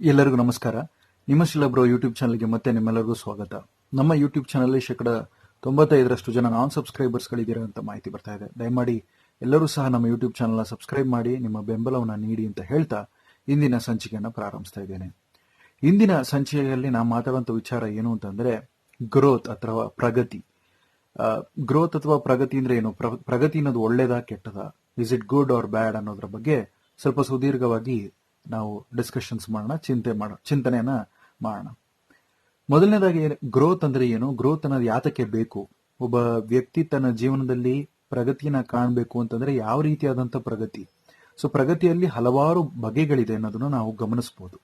ಎಲ್ಲರಿಗೂ ನಮಸ್ಕಾರ. ನಿಮ್ಮ ಶಿಲಬ್ರೋ ಯೂಟ್ಯೂಬ್ ಚಾನಲ್ಗೆ ಮತ್ತೆ ನಿಮ್ಮೆಲ್ಲರಿಗೂ ಸ್ವಾಗತ. ನಮ್ಮ ಯೂಟ್ಯೂಬ್ ಚಾನಲ್ ಶೇಕಡ ತೊಂಬತ್ತೈದರಷ್ಟು ಜನ ನಾನ್ ಸಬ್ಸ್ಕ್ರೈಬರ್ಸ್ಗಳಿದ್ದೀರಾ ಅಂತ ಮಾಹಿತಿ ಬರ್ತಾ ಇದೆ. ದಯಮಾಡಿ ಎಲ್ಲರೂ ಸಹ ನಮ್ಮ ಯೂಟ್ಯೂಬ್ ಚಾನಲ್ನ ಸಬ್ಸ್ಕ್ರೈಬ್ ಮಾಡಿ, ನಿಮ್ಮ ಬೆಂಬಲವನ್ನು ನೀಡಿ ಅಂತ ಹೇಳ್ತಾ ಇಂದಿನ ಸಂಚಿಕೆಯನ್ನು ಪ್ರಾರಂಭಿಸ್ತಾ ಇದ್ದೇನೆ. ಇಂದಿನ ಸಂಚಿಕೆಯಲ್ಲಿ ನಾವು ಮಾತಾಡುವಂಥ ವಿಚಾರ ಏನು ಅಂತಂದ್ರೆ ಗ್ರೋತ್ ಅಥವಾ ಪ್ರಗತಿ. ಗ್ರೋತ್ ಅಥವಾ ಪ್ರಗತಿ ಅಂದ್ರೆ ಏನು? ಪ್ರ- ಪ್ರಗತಿ ಅನ್ನೋದು ಒಳ್ಳೇದಾ ಕೆಟ್ಟದಾ? Is it good or bad ಅನ್ನೋದ್ರ ಬಗ್ಗೆ ಸ್ವಲ್ಪ ಸುದೀರ್ಘವಾಗಿ ನಾವು ಡಿಸ್ಕಷನ್ಸ್ ಮಾಡೋಣ, ಚಿಂತೆ ಮಾಡೋಣ ಚಿಂತನೆಯನ್ನ ಮಾಡೋಣ. ಮೊದಲನೇದಾಗಿ ಗ್ರೋತ್ ಅಂದ್ರೆ ಏನು? ಗ್ರೋತ್ ಅನ್ನೋದು ಯಾತಕ್ಕೆ ಬೇಕು? ಒಬ್ಬ ವ್ಯಕ್ತಿ ತನ್ನ ಜೀವನದಲ್ಲಿ ಪ್ರಗತಿಯನ್ನ ಕಾಣಬೇಕು ಅಂತಂದ್ರೆ ಯಾವ ರೀತಿಯಾದಂತ ಪ್ರಗತಿ? ಸೊ ಪ್ರಗತಿಯಲ್ಲಿ ಹಲವಾರು ಬಗೆಗಳಿದೆ ಅನ್ನೋದನ್ನ ನಾವು ಗಮನಿಸಬಹುದು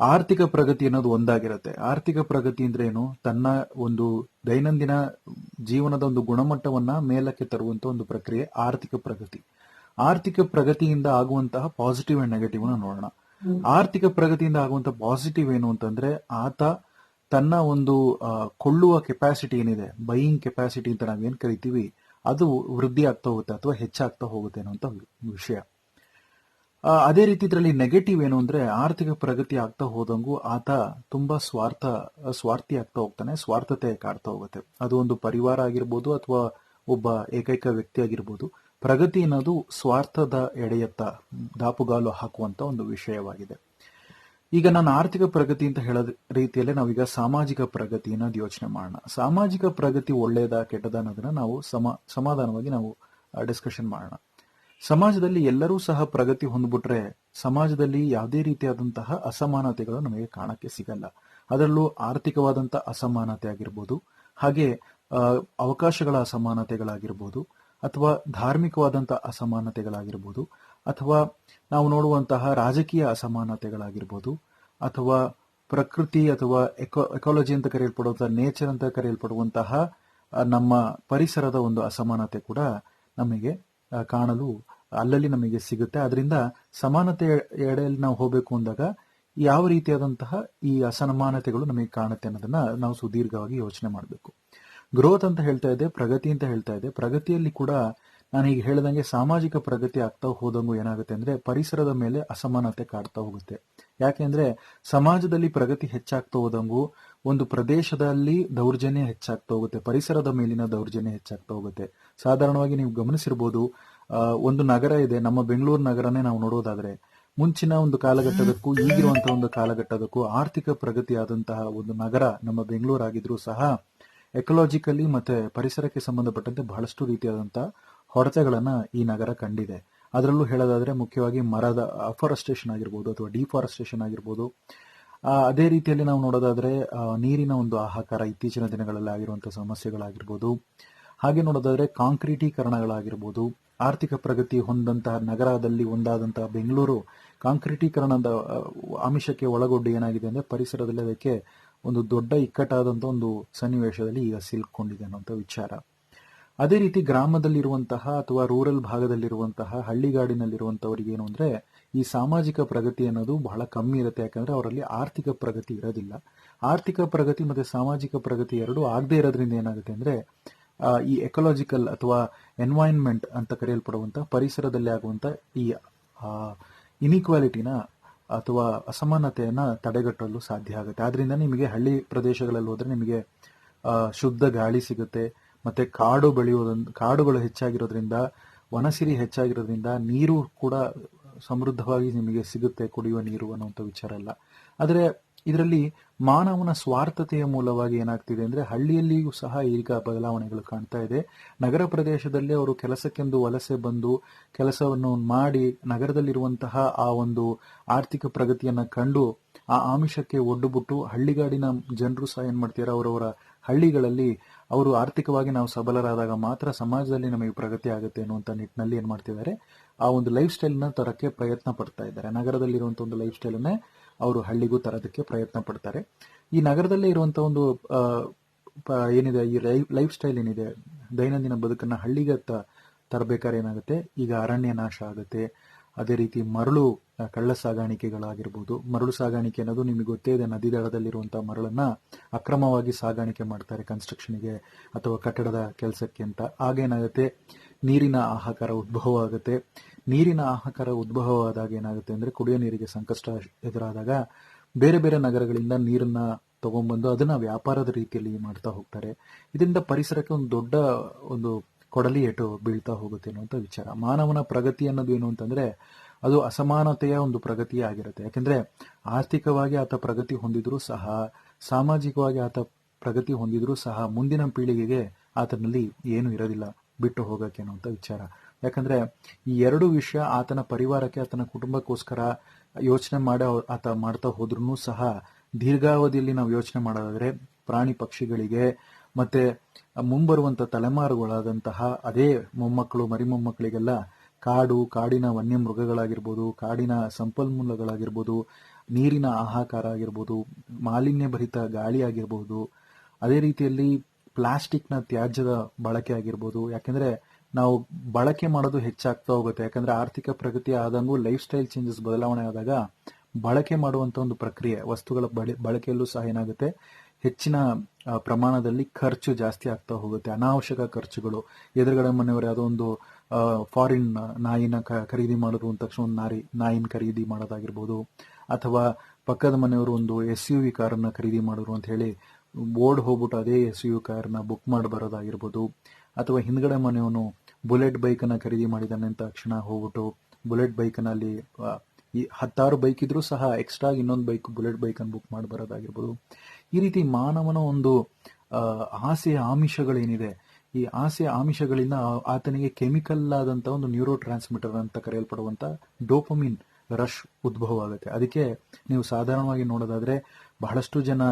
ಆರ್ಥಿಕ ಪ್ರಗತಿ ಅನ್ನೋದು ಒಂದಾಗಿರುತ್ತೆ. ಆರ್ಥಿಕ ಪ್ರಗತಿ ಅಂದ್ರೆ ಏನು? ತನ್ನ ಒಂದು ದೈನಂದಿನ ಜೀವನದ ಒಂದು ಗುಣಮಟ್ಟವನ್ನ ಮೇಲಕ್ಕೆ ತರುವಂತ ಒಂದು ಪ್ರಕ್ರಿಯೆ, ಆರ್ಥಿಕ ಪ್ರಗತಿ. ಆರ್ಥಿಕ ಪ್ರಗತಿಯಿಂದ ಆಗುವಂತಹ ಪಾಸಿಟಿವ್ ಅಂಡ್ ನೆಗೆಟಿವ್ ನೋಡೋಣ. ಆರ್ಥಿಕ ಪ್ರಗತಿಯಿಂದ ಆಗುವಂತಹ ಪಾಸಿಟಿವ್ ಏನು ಅಂತಂದ್ರೆ ಆತ ತನ್ನ ಒಂದು ಕೊಳ್ಳುವ ಕೆಪಾಸಿಟಿ ಏನಿದೆ ಬೈಯಿಂಗ್ ಕೆಪಾಸಿಟಿ ಅಂತ ನಾವೇನ್ ಕರಿತೀವಿ, ಅದು ವೃದ್ಧಿ ಆಗ್ತಾ ಹೋಗುತ್ತೆ ಅಥವಾ ಹೆಚ್ಚಾಗ್ತಾ ಹೋಗುತ್ತೆ ಅನ್ನುವಂಥ ವಿಷಯ. ಅದೇ ರೀತಿ ಇದರಲ್ಲಿ ನೆಗೆಟಿವ್ ಏನು ಅಂದ್ರೆ ಆರ್ಥಿಕ ಪ್ರಗತಿ ಆಗ್ತಾ ಹೋದಂಗೂ ಆತ ತುಂಬಾ ಸ್ವಾರ್ಥ, ಸ್ವಾರ್ಥಿ ಆಗ್ತಾ ಹೋಗ್ತಾನೆ, ಸ್ವಾರ್ಥತೆ ಕಾಡ್ತಾ ಹೋಗುತ್ತೆ. ಅದು ಒಂದು ಪರಿವಾರ ಆಗಿರ್ಬೋದು ಅಥವಾ ಒಬ್ಬ ಏಕೈಕ ವ್ಯಕ್ತಿ ಆಗಿರ್ಬೋದು. ಪ್ರಗತಿ ಅನ್ನೋದು ಸ್ವಾರ್ಥದ ಎಡೆಯತ್ತ ದಾಪುಗಾಲು ಹಾಕುವಂತ ಒಂದು ವಿಷಯವಾಗಿದೆ. ಈಗ ನಾನು ಆರ್ಥಿಕ ಪ್ರಗತಿ ಅಂತ ಹೇಳೋ ರೀತಿಯಲ್ಲೇ ನಾವೀಗ ಸಾಮಾಜಿಕ ಪ್ರಗತಿ ಅನ್ನೋದು ಯೋಚನೆ ಮಾಡೋಣ. ಸಾಮಾಜಿಕ ಪ್ರಗತಿ ಒಳ್ಳೆಯದ ಕೆಟ್ಟದ ಅನ್ನೋದನ್ನ ನಾವು ಸಮ, ಸಮಾಧಾನವಾಗಿ ನಾವು ಡಿಸ್ಕಷನ್ ಮಾಡೋಣ. ಸಮಾಜದಲ್ಲಿ ಎಲ್ಲರೂ ಸಹ ಪ್ರಗತಿ ಹೊಂದ್ಬಿಟ್ರೆ ಸಮಾಜದಲ್ಲಿ ಯಾವುದೇ ರೀತಿಯಾದಂತಹ ಅಸಮಾನತೆಗಳು ನಮಗೆ ಕಾಣಕ್ಕೆ ಸಿಗಲ್ಲ. ಅದರಲ್ಲೂ ಆರ್ಥಿಕವಾದಂತಹ ಅಸಮಾನತೆ ಆಗಿರ್ಬೋದು, ಹಾಗೆ ಅವಕಾಶಗಳ ಅಸಮಾನತೆಗಳಾಗಿರ್ಬೋದು ಅಥವಾ ಧಾರ್ಮಿಕವಾದಂತಹ ಅಸಮಾನತೆಗಳಾಗಿರ್ಬೋದು, ಅಥವಾ ನಾವು ನೋಡುವಂತಹ ರಾಜಕೀಯ ಅಸಮಾನತೆಗಳಾಗಿರ್ಬೋದು, ಅಥವಾ ಪ್ರಕೃತಿ ಅಥವಾ ಎಕೋ, ಎಕಾಲಜಿ ಅಂತ ಕರೆಯಲ್ಪಡುವಂತಹ, ನೇಚರ್ ಅಂತ ಕರೆಯಲ್ಪಡುವಂತಹ ನಮ್ಮ ಪರಿಸರದ ಒಂದು ಅಸಮಾನತೆ ಕೂಡ ನಮಗೆ ಕಾಣಲು ಅಲ್ಲಲ್ಲಿ ನಮಗೆ ಸಿಗುತ್ತೆ. ಅದರಿಂದ ಸಮಾನತೆ ಎಡೆಯಲ್ಲಿ ನಾವು ಹೋಗಬೇಕು ಅಂದಾಗ ಯಾವ ರೀತಿಯಾದಂತಹ ಈ ಅಸಮಾನತೆಗಳು ನಮಗೆ ಕಾಣುತ್ತೆ ಅನ್ನೋದನ್ನ ನಾವು ಸುದೀರ್ಘವಾಗಿ ಯೋಚನೆ ಮಾಡಬೇಕು. ಗ್ರೋತ್ ಅಂತ ಹೇಳ್ತಾ ಇದೆ, ಪ್ರಗತಿ ಅಂತ ಹೇಳ್ತಾ ಇದೆ. ಪ್ರಗತಿಯಲ್ಲಿ ಕೂಡ ನಾನು ಈಗ ಹೇಳ್ದಂಗೆ ಸಾಮಾಜಿಕ ಪ್ರಗತಿ ಆಗ್ತಾ ಹೋದಂಗು ಏನಾಗುತ್ತೆ ಅಂದ್ರೆ ಪರಿಸರದ ಮೇಲೆ ಅಸಮಾನತೆ ಕಾಡ್ತಾ ಹೋಗುತ್ತೆ. ಯಾಕೆಂದ್ರೆ ಸಮಾಜದಲ್ಲಿ ಪ್ರಗತಿ ಹೆಚ್ಚಾಗ್ತಾ ಹೋದಂಗೂ ಒಂದು ಪ್ರದೇಶದಲ್ಲಿ ದೌರ್ಜನ್ಯ ಹೆಚ್ಚಾಗ್ತಾ ಹೋಗುತ್ತೆ, ಪರಿಸರದ ಮೇಲಿನ ದೌರ್ಜನ್ಯ ಹೆಚ್ಚಾಗ್ತಾ ಹೋಗುತ್ತೆ. ಸಾಧಾರಣವಾಗಿ ನೀವು ಗಮನಿಸಿರ್ಬೋದು ಒಂದು ನಗರ ಇದೆ, ನಮ್ಮ ಬೆಂಗಳೂರು ನಗರನೇ ನಾವು ನೋಡೋದಾದ್ರೆ ಮುಂಚಿನ ಒಂದು ಕಾಲಘಟ್ಟದಕ್ಕೂ ಈಗಿರುವಂತಹ ಒಂದು ಕಾಲಘಟ್ಟದಕ್ಕೂ ಆರ್ಥಿಕ ಪ್ರಗತಿಯಾದಂತಹ ಒಂದು ನಗರ ನಮ್ಮ ಬೆಂಗಳೂರು ಆಗಿದ್ರೂ ಸಹ ಎಕಲಾಜಿಕಲಿ ಮತ್ತೆ ಪರಿಸರಕ್ಕೆ ಸಂಬಂಧಪಟ್ಟಂತೆ ಬಹಳಷ್ಟು ರೀತಿಯಾದಂಥ ಹೊರತೆಗಳನ್ನು ಈ ನಗರ ಕಂಡಿದೆ. ಅದರಲ್ಲೂ ಹೇಳೋದಾದ್ರೆ ಮುಖ್ಯವಾಗಿ ಮರದ ಅಫಾರೆಸ್ಟೇಷನ್ ಆಗಿರ್ಬೋದು ಅಥವಾ ಡಿಫಾರೆಸ್ಟೇಷನ್ ಆಗಿರ್ಬೋದು. ಅದೇ ರೀತಿಯಲ್ಲಿ ನಾವು ನೋಡೋದಾದ್ರೆ ನೀರಿನ ಒಂದು ಆಹಾಕಾರ ಇತ್ತೀಚಿನ ದಿನಗಳಲ್ಲಿ ಆಗಿರುವಂಥ ಸಮಸ್ಯೆಗಳಾಗಿರ್ಬೋದು. ಹಾಗೆ ನೋಡೋದಾದ್ರೆ ಕಾಂಕ್ರೀಟೀಕರಣಗಳಾಗಿರ್ಬೋದು. ಆರ್ಥಿಕ ಪ್ರಗತಿ ಹೊಂದಂತಹ ನಗರದಲ್ಲಿ ಒಂದಾದಂತಹ ಬೆಂಗಳೂರು ಕಾಂಕ್ರೀಟೀಕರಣದ ಆಮಿಷಕ್ಕೆ ಒಳಗೊಂಡು ಏನಾಗಿದೆ ಅಂದ್ರೆ ಪರಿಸರದಲ್ಲಿ ಅದಕ್ಕೆ ಒಂದು ದೊಡ್ಡ ಇಕ್ಕಟ್ಟಾದಂಥ ಒಂದು ಸನ್ನಿವೇಶದಲ್ಲಿ ಈಗ ಸಿಲ್ಕೊಂಡಿದೆ ಅನ್ನೋಂಥ ವಿಚಾರ. ಅದೇ ರೀತಿ ಗ್ರಾಮದಲ್ಲಿರುವಂತಹ ಅಥವಾ ರೂರಲ್ ಭಾಗದಲ್ಲಿರುವಂತಹ ಹಳ್ಳಿಗಾಡಿನಲ್ಲಿರುವಂಥವ್ರಿಗೇನು ಅಂದ್ರೆ ಈ ಸಾಮಾಜಿಕ ಪ್ರಗತಿ ಅನ್ನೋದು ಬಹಳ ಕಮ್ಮಿ ಇರುತ್ತೆ. ಯಾಕಂದ್ರೆ ಅವರಲ್ಲಿ ಆರ್ಥಿಕ ಪ್ರಗತಿ ಇರೋದಿಲ್ಲ. ಆರ್ಥಿಕ ಪ್ರಗತಿ ಮತ್ತೆ ಸಾಮಾಜಿಕ ಪ್ರಗತಿ ಎರಡು ಆಗದೇ ಇರೋದ್ರಿಂದ ಏನಾಗುತ್ತೆ ಅಂದ್ರೆ ಈ ಎಕಲಾಜಿಕಲ್ ಅಥವಾ ಎನ್ವೈರನ್ಮೆಂಟ್ ಅಂತ ಕರೆಯಲ್ಪಡುವಂಥ ಪರಿಸರದಲ್ಲಿ ಆಗುವಂತ ಈ ಇನಿಕ್ವಾಲಿಟಿನ ಅಥವಾ ಅಸಮಾನತೆಯನ್ನು ತಡೆಗಟ್ಟಲು ಸಾಧ್ಯ ಆಗುತ್ತೆ. ಆದ್ದರಿಂದ ನಿಮಗೆ ಹಳ್ಳಿ ಪ್ರದೇಶಗಳಲ್ಲಿ ಹೋದರೆ ನಿಮಗೆ ಶುದ್ಧ ಗಾಳಿ ಸಿಗುತ್ತೆ. ಮತ್ತೆ ಕಾಡು ಬೆಳೆಯೋದ್ರಿಂದ ಕಾಡುಗಳು ಹೆಚ್ಚಾಗಿರೋದ್ರಿಂದ, ವನಸಿರಿ ಹೆಚ್ಚಾಗಿರೋದ್ರಿಂದ ನೀರು ಕೂಡ ಸಮೃದ್ಧವಾಗಿ ನಿಮಗೆ ಸಿಗುತ್ತೆ ಕುಡಿಯುವ ನೀರು ಅನ್ನುವಂಥ ವಿಚಾರ ಇಲ್ಲ ಆದರೆ ಇದರಲ್ಲಿ ಮಾನವನ ಸ್ವಾರ್ಥತೆಯ ಮೂಲವಾಗಿ ಏನಾಗ್ತಿದೆ ಅಂದ್ರೆ ಹಳ್ಳಿಯಲ್ಲಿಯೂ ಸಹ ಈಗ ಬದಲಾವಣೆಗಳು ಕಾಣ್ತಾ ಇದೆ. ನಗರ ಪ್ರದೇಶದಲ್ಲಿ ಅವರು ಕೆಲಸಕ್ಕೆಂದು ವಲಸೆ ಬಂದು ಕೆಲಸವನ್ನು ಮಾಡಿ ನಗರದಲ್ಲಿರುವಂತಹ ಆ ಒಂದು ಆರ್ಥಿಕ ಪ್ರಗತಿಯನ್ನ ಕಂಡು ಆ ಆಮಿಷಕ್ಕೆ ಒಡ್ಡುಬಿಟ್ಟು ಹಳ್ಳಿಗಾಡಿನ ಜನರು ಸಹ ಏನು ಮಾಡ್ತಾರೆ ಅವರವರ ಹಳ್ಳಿಗಳಲ್ಲಿ ಅವರು ಆರ್ಥಿಕವಾಗಿ ನಾವು ಸಬಲರಾದಾಗ ಮಾತ್ರ ಸಮಾಜದಲ್ಲಿ ನಮಗೆ ಪ್ರಗತಿ ಆಗುತ್ತೆ ಅನ್ನುವಂಥ ನಿಟ್ಟಿನಲ್ಲಿ ಏನು ಮಾಡ್ತಿದ್ದಾರೆ? ಆ ಒಂದು ಲೈಫ್ ಸ್ಟೈಲ್ನ ತರಕ್ಕೆ ಪ್ರಯತ್ನ ಪಡ್ತಾ ಇದ್ದಾರೆ. ನಗರದಲ್ಲಿರುವಂಥ ಒಂದು ಲೈಫ್ ಸ್ಟೈಲ್ ಅನ್ನೇ ಅವರು ಹಳ್ಳಿಗೂ ತರೋದಕ್ಕೆ ಪ್ರಯತ್ನ ಪಡ್ತಾರೆ. ಈ ನಗರದಲ್ಲೇ ಇರುವಂತ ಒಂದು ಏನಿದೆ, ಈ ಲೈಫ್ ಸ್ಟೈಲ್ ಏನಿದೆ, ದೈನಂದಿನ ಬದುಕನ್ನ ಹಳ್ಳಿಗೆ ತರಬೇಕಾದ್ರೆ ಏನಾಗುತ್ತೆ? ಈಗ ಅರಣ್ಯ ನಾಶ ಆಗುತ್ತೆ. ಅದೇ ರೀತಿ ಮರಳು ಕಳ್ಳ ಸಾಗಾಣಿಕೆಗಳಾಗಿರ್ಬೋದು. ಮರಳು ಸಾಗಾಣಿಕೆ ಅನ್ನೋದು ನಿಮಗೆ ಗೊತ್ತೇ ಇದೆ, ನದಿ ದಡದಲ್ಲಿರುವಂಥ ಮರಳನ್ನ ಅಕ್ರಮವಾಗಿ ಸಾಗಾಣಿಕೆ ಮಾಡ್ತಾರೆ ಕನ್ಸ್ಟ್ರಕ್ಷನ್ಗೆ ಅಥವಾ ಕಟ್ಟಡದ ಕೆಲಸಕ್ಕೆ ಅಂತ. ಆಗೇನಾಗುತ್ತೆ ನೀರಿನ ಆಹಾಕಾರ ಉದ್ಭವ ಆಗುತ್ತೆ. ನೀರಿನ ಹಾಹಾಕಾರ ಉದ್ಭವವಾದಾಗ ಏನಾಗುತ್ತೆ ಅಂದ್ರೆ ಕುಡಿಯೋ ನೀರಿಗೆ ಸಂಕಷ್ಟ ಎದುರಾದಾಗ ಬೇರೆ ಬೇರೆ ನಗರಗಳಿಂದ ನೀರನ್ನ ತಗೊಂಡ್ಬಂದು ಅದನ್ನ ವ್ಯಾಪಾರದ ರೀತಿಯಲ್ಲಿ ಮಾಡ್ತಾ ಹೋಗ್ತಾರೆ. ಇದರಿಂದ ಪರಿಸರಕ್ಕೆ ಒಂದು ದೊಡ್ಡ ಒಂದು ಕೊಡಲಿ ಏಟು ಬೀಳ್ತಾ ಹೋಗುತ್ತೆ ಅನ್ನುವಂಥ ವಿಚಾರ. ಮಾನವನ ಪ್ರಗತಿ ಅನ್ನೋದು ಏನು ಅಂತಂದ್ರೆ ಅದು ಅಸಮಾನತೆಯ ಒಂದು ಪ್ರಗತಿ ಆಗಿರುತ್ತೆ. ಯಾಕಂದ್ರೆ ಆರ್ಥಿಕವಾಗಿ ಆತ ಪ್ರಗತಿ ಹೊಂದಿದರೂ ಸಹ, ಸಾಮಾಜಿಕವಾಗಿ ಆತ ಪ್ರಗತಿ ಹೊಂದಿದರೂ ಸಹ ಮುಂದಿನ ಪೀಳಿಗೆಗೆ ಆತನಲ್ಲಿ ಏನು ಇರೋದಿಲ್ಲ. ಬಿಟ್ಟು ಹೋಗಕ್ಕೆ ಅಂತ ವಿಚಾರ. ಯಾಕಂದ್ರೆ ಈ ಎರಡು ವಿಷಯ ಆತನ ಪರಿವಾರಕ್ಕೆ, ಆತನ ಕುಟುಂಬಕ್ಕೋಸ್ಕರ ಯೋಚನೆ ಮಾಡೋ ಆತ ಮಾಡ್ತಾ ಹೋದ್ರೂ ಸಹ ದೀರ್ಘಾವಧಿಯಲ್ಲಿ ನಾವು ಯೋಚನೆ ಮಾಡೋದಾದ್ರೆ ಪ್ರಾಣಿ ಪಕ್ಷಿಗಳಿಗೆ ಮತ್ತೆ ಮುಂಬರುವಂತ ತಲೆಮಾರುಗಳಾದಂತಹ ಅದೇ ಮೊಮ್ಮಕ್ಕಳು, ಮರಿ ಮೊಮ್ಮಕ್ಕಳಿಗೆಲ್ಲ ಕಾಡು, ಕಾಡಿನ ವನ್ಯ ಮೃಗಗಳಾಗಿರ್ಬೋದು, ಕಾಡಿನ ಸಂಪನ್ಮೂಲಗಳಾಗಿರ್ಬೋದು, ನೀರಿನ ಆಹಾಕಾರ ಆಗಿರ್ಬೋದು ಮಾಲಿನ್ಯ ಭರಿತ ಗಾಳಿ ಆಗಿರ್ಬೋದು, ಅದೇ ರೀತಿಯಲ್ಲಿ ಪ್ಲಾಸ್ಟಿಕ್ನ ತ್ಯಾಜ್ಯದ ಬಳಕೆ ಆಗಿರ್ಬೋದು, ಯಾಕೆಂದ್ರೆ ನಾವು ಬಳಕೆ ಮಾಡೋದು ಹೆಚ್ಚಾಗ್ತಾ ಹೋಗುತ್ತೆ. ಯಾಕಂದ್ರೆ ಆರ್ಥಿಕ ಪ್ರಗತಿ ಆದಂಗೂ ಲೈಫ್ ಸ್ಟೈಲ್ ಚೇಂಜಸ್ ಬದಲಾವಣೆ ಆದಾಗ ಬಳಕೆ ಮಾಡುವಂತ ಒಂದು ಪ್ರಕ್ರಿಯೆ, ವಸ್ತುಗಳ ಬಳಿ, ಬಳಕೆಯಲ್ಲೂ ಸಹ ಏನಾಗುತ್ತೆ? ಹೆಚ್ಚಿನ ಪ್ರಮಾಣದಲ್ಲಿ ಖರ್ಚು ಜಾಸ್ತಿ ಆಗ್ತಾ ಹೋಗುತ್ತೆ. ಅನಾವಶ್ಯಕ ಖರ್ಚುಗಳು. ಎದುರುಗಡೆ ಮನೆಯವರು ಯಾವುದೋ ಒಂದು ಫಾರಿನ್ ನಾಯಿನ ಖರೀದಿ ಮಾಡೋದು ಅಂದ ತಕ್ಷಣ ಒಂದು ನಾರಿ, ನಾಯಿನ ಖರೀದಿ ಮಾಡೋದಾಗಿರ್ಬೋದು, ಅಥವಾ ಪಕ್ಕದ ಮನೆಯವರು ಒಂದು ಎಸ್ ಯು ವಿ ಕಾರನ್ನು ಖರೀದಿ ಮಾಡಿದ್ರು ಅಂತ ಹೇಳಿ ಓಡ್ ಹೋಗ್ಬಿಟ್ಟು ಅದೇ ಎಸ್ ಯು ಕಾರ್ನ ಬುಕ್ ಮಾಡಿ ಬರೋದಾಗಿರ್ಬೋದು ಅಥವಾ ಹಿಂದ್ಗಡೆ ಮನೆಯವನು ಬುಲೆಟ್ ಬೈಕನ್ನ ಖರೀದಿ ಮಾಡಿದಾನೆ ಅಂತ ತಕ್ಷಣ ಹೋಗ್ಬಿಟ್ಟು ಬುಲೆಟ್ ಬೈಕ್ನಲ್ಲಿ ಈ ಹತ್ತಾರು ಬೈಕ್ ಇದ್ರೂ ಸಹ ಎಕ್ಸ್ಟ್ರಾ ಇನ್ನೊಂದು ಬೈಕ್ ಬುಲೆಟ್ ಬೈಕ್ ಅನ್ನು ಬುಕ್ ಮಾಡಿ ಬರೋದಾಗಿರ್ಬೋದು ಈ ರೀತಿ ಮಾನವನ ಒಂದು ಆಸೆ ಆಮಿಷಗಳೇನಿದೆ, ಈ ಆಸೆ ಆಮಿಷಗಳಿಂದ ಆತನಿಗೆ ಕೆಮಿಕಲ್ ಆದಂಥ ಒಂದು ನ್ಯೂರೋ ಟ್ರಾನ್ಸ್ಮಿಟರ್ ಅಂತ ಕರೆಯಲ್ಪಡುವಂಥ ಡೋಪಮಿನ್ ರಶ್ ಉದ್ಭವ ಆಗುತ್ತೆ ಅದಕ್ಕೆ ನೀವು ಸಾಧಾರಣವಾಗಿ ನೋಡೋದಾದ್ರೆ ಬಹಳಷ್ಟು ಜನ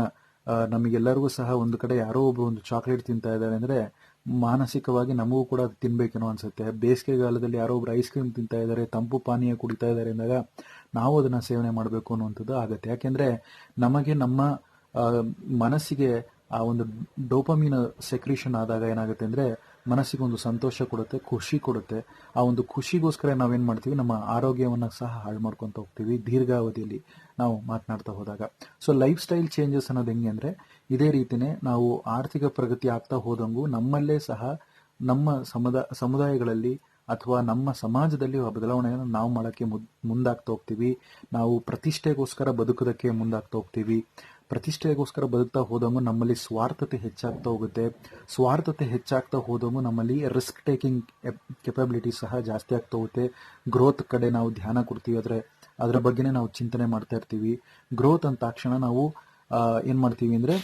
ನಮಗೆಲ್ಲರಿಗೂ ಸಹ ಒಂದು ಕಡೆ ಯಾರೋ ಒಬ್ಬರು ಒಂದು ಚಾಕ್ಲೇಟ್ ತಿಂತಾ ಇದ್ದಾರೆ ಅಂದರೆ ಮಾನಸಿಕವಾಗಿ ನಮಗೂ ಕೂಡ ತಿನ್ಬೇಕೇನೋ ಅನ್ಸುತ್ತೆ. ಬೇಸಿಗೆಗಾಲದಲ್ಲಿ ಯಾರೋ ಒಬ್ರು ಐಸ್ ಕ್ರೀಮ್ ತಿಂತಾ ಇದ್ದಾರೆ, ತಂಪು ಪಾನೀಯ ಕುಡಿತಾ ಇದ್ದಾರೆ ಅಂದಾಗ ನಾವು ಅದನ್ನು ಸೇವನೆ ಮಾಡಬೇಕು ಅನ್ನುವಂಥದ್ದು ಆಗುತ್ತೆ. ಯಾಕೆಂದರೆ ನಮಗೆ ನಮ್ಮ ಮನಸ್ಸಿಗೆ ಆ ಒಂದು ಡೋಪಮೀನ್ ಸೆಕ್ರೀಷನ್ ಆದಾಗ ಏನಾಗುತ್ತೆ ಅಂದ್ರೆ ಮನಸ್ಸಿಗೆ ಒಂದು ಸಂತೋಷ ಕೊಡುತ್ತೆ, ಖುಷಿ ಕೊಡುತ್ತೆ. ಆ ಒಂದು ಖುಷಿಗೋಸ್ಕರ ನಾವೇನು ಮಾಡ್ತೀವಿ? ನಮ್ಮ ಆರೋಗ್ಯವನ್ನು ಸಹ ಹಾಳು ಮಾಡ್ಕೊತ ಹೋಗ್ತೀವಿ ದೀರ್ಘಾವಧಿಯಲ್ಲಿ ನಾವು ಮಾತನಾಡ್ತಾ ಹೋದಾಗ. ಸೊ ಲೈಫ್ ಸ್ಟೈಲ್ ಚೇಂಜಸ್ ಅನ್ನೋದು ಹೆಂಗೆ ಅಂದರೆ, ಇದೇ ರೀತಿನೇ ನಾವು ಆರ್ಥಿಕ ಪ್ರಗತಿ ಆಗ್ತಾ ಹೋದಂಗೂ ನಮ್ಮಲ್ಲೇ ಸಹ ನಮ್ಮ ಸಮುದಾಯ ಸಮುದಾಯಗಳಲ್ಲಿ ಅಥವಾ ನಮ್ಮ ಸಮಾಜದಲ್ಲಿ ಬದಲಾವಣೆಯನ್ನು ನಾವು ಮಾಡೋಕ್ಕೆ ಮುದ್- ಮುಂದಾಗ್ತಾ ಹೋಗ್ತೀವಿ. ನಾವು ಪ್ರತಿಷ್ಠೆಗೋಸ್ಕರ ಬದುಕೋದಕ್ಕೆ ಮುಂದಾಗ್ತಾ ಹೋಗ್ತೀವಿ. ಪ್ರತಿಷ್ಠೆಗೋಸ್ಕರ ಬದುಕ್ತಾ ಹೋದಂಗೂ ನಮ್ಮಲ್ಲಿ ಸ್ವಾರ್ಥತೆ ಹೆಚ್ಚಾಗ್ತಾ ಹೋಗುತ್ತೆ. ಸ್ವಾರ್ಥತೆ ಹೆಚ್ಚಾಗ್ತಾ ಹೋದಂಗೂ ನಮ್ಮಲ್ಲಿ ರಿಸ್ಕ್ ಟೇಕಿಂಗ್ ಕೆಪಬಿಲಿಟಿ ಸಹ ಜಾಸ್ತಿ ಆಗ್ತಾ ಹೋಗುತ್ತೆ. ಗ್ರೋತ್ ಕಡೆ ನಾವು ಧ್ಯಾನ ಕೊಡ್ತೀವಿ ಆದರೆ ಅದರ ಬಗ್ಗೆನೇ ನಾವು ಚಿಂತನೆ ಮಾಡ್ತಾ ಇರ್ತೀವಿ. ಗ್ರೋತ್ ಅಂತ ತಕ್ಷಣ ನಾವು ಏನು ಮಾಡ್ತೀವಿ ಅಂದರೆ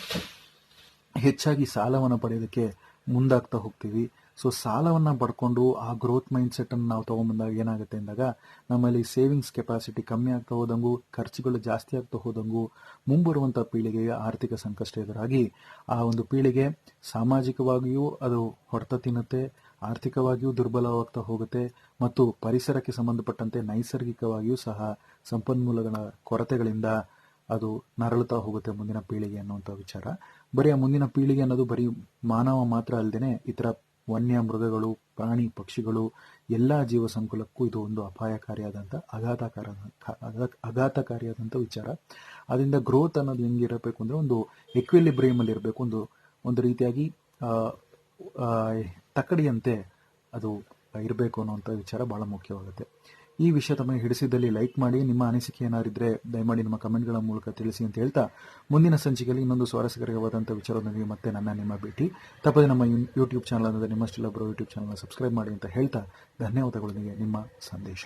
ಹೆಚ್ಚಾಗಿ ಸಾಲವನ್ನು ಪಡೆಯೋದಕ್ಕೆ ಮುಂದಾಗ್ತಾ ಹೋಗ್ತೀವಿ. ಸೊ ಸಾಲವನ್ನು ಪಡ್ಕೊಂಡು ಆ ಗ್ರೋತ್ ಮೈಂಡ್ ಸೆಟ್ ಅನ್ನು ನಾವು ತೊಗೊಂಬಂದಾಗ ಏನಾಗುತ್ತೆ ಅಂದಾಗ, ನಮ್ಮಲ್ಲಿ ಸೇವಿಂಗ್ಸ್ ಕೆಪಾಸಿಟಿ ಕಮ್ಮಿ ಆಗ್ತಾ ಹೋದಂಗೂ, ಖರ್ಚುಗಳು ಜಾಸ್ತಿ ಆಗ್ತಾ ಹೋದಂಗೂ ಮುಂಬರುವಂಥ ಪೀಳಿಗೆಗೆ ಆರ್ಥಿಕ ಸಂಕಷ್ಟ ಎದುರಾಗಿ ಆ ಒಂದು ಪೀಳಿಗೆ ಸಾಮಾಜಿಕವಾಗಿಯೂ ಅದು ಹೊಡೆತ ತಿನ್ನುತ್ತೆ, ಆರ್ಥಿಕವಾಗಿಯೂ ದುರ್ಬಲವಾಗ್ತಾ ಹೋಗುತ್ತೆ ಮತ್ತು ಪರಿಸರಕ್ಕೆ ಸಂಬಂಧಪಟ್ಟಂತೆ ನೈಸರ್ಗಿಕವಾಗಿಯೂ ಸಹ ಸಂಪನ್ಮೂಲಗಳ ಕೊರತೆಗಳಿಂದ ಅದು ನರಳುತ್ತಾ ಹೋಗುತ್ತೆ ಮುಂದಿನ ಪೀಳಿಗೆ ಅನ್ನುವಂಥ ವಿಚಾರ. ಬರೀ ಆ ಮುಂದಿನ ಪೀಳಿಗೆ ಅನ್ನೋದು ಬರೀ ಮಾನವ ಮಾತ್ರ ಅಲ್ಲದೆ ಇತರ ವನ್ಯ ಮೃಗಗಳು ಪ್ರಾಣಿ ಪಕ್ಷಿಗಳು, ಎಲ್ಲ ಜೀವ ಸಂಕುಲಕ್ಕೂ ಇದು ಒಂದು ಅಪಾಯಕಾರಿಯಾದಂಥ ಅಘಾತಕಾರ ಅಘಾತಕಾರಿಯಾದಂಥ ವಿಚಾರ. ಅದರಿಂದ ಗ್ರೋತ್ ಅನ್ನೋದು ಹೆಂಗಿರಬೇಕು ಅಂದ್ರೆ ಒಂದು ಎಕ್ವಿಲಿಬ್ರಿಯಮ್ ಅಲ್ಲಿ ಇರಬೇಕು. ಒಂದು ಒಂದು ರೀತಿಯಾಗಿ ತಕ್ಕಡಿಯಂತೆ ಅದು ಇರಬೇಕು ಅನ್ನುವಂಥ ವಿಚಾರ ಬಹಳ ಮುಖ್ಯವಾಗುತ್ತೆ. ಈ ವಿಷಯ ತಮಗೆ ಹಿಡಿಸಿದಲ್ಲಿ ಲೈಕ್ ಮಾಡಿ, ನಿಮ್ಮ ಅನಿಸಿಕೆ ಏನಾರಿದ್ರೆ ದಯಮಾಡಿ ನಿಮ್ಮ ಕಮೆಂಟ್ಗಳ ಮೂಲಕ ತಿಳಿಸಿ ಅಂತ ಹೇಳ್ತಾ, ಮುಂದಿನ ಸಂಚಿಕೆಯಲ್ಲಿ ಇನ್ನೊಂದು ಸ್ವಾರಸ್ಯಕರವಾದಂಥ ವಿಚಾರದೊಂದಿಗೆ ಮತ್ತೆ ನನ್ನ ನಿಮ್ಮ ಭೇಟಿ. ತಪ್ಪದೆ ನಮ್ಮ ಯೂಟ್ಯೂಬ್ ಚಾನಲ್ ಅಂದರೆ ಬ್ರೋ ಯೂಟ್ಯೂಬ್ ಚಾನಲ್ನ ಸಬ್ಸ್ಕ್ರೈಬ್ ಮಾಡಿ ಅಂತ ಹೇಳ್ತಾ ಧನ್ಯವಾದಗಳೊಂದಿಗೆ ನಿಮ್ಮ ಸಂದೇಶ.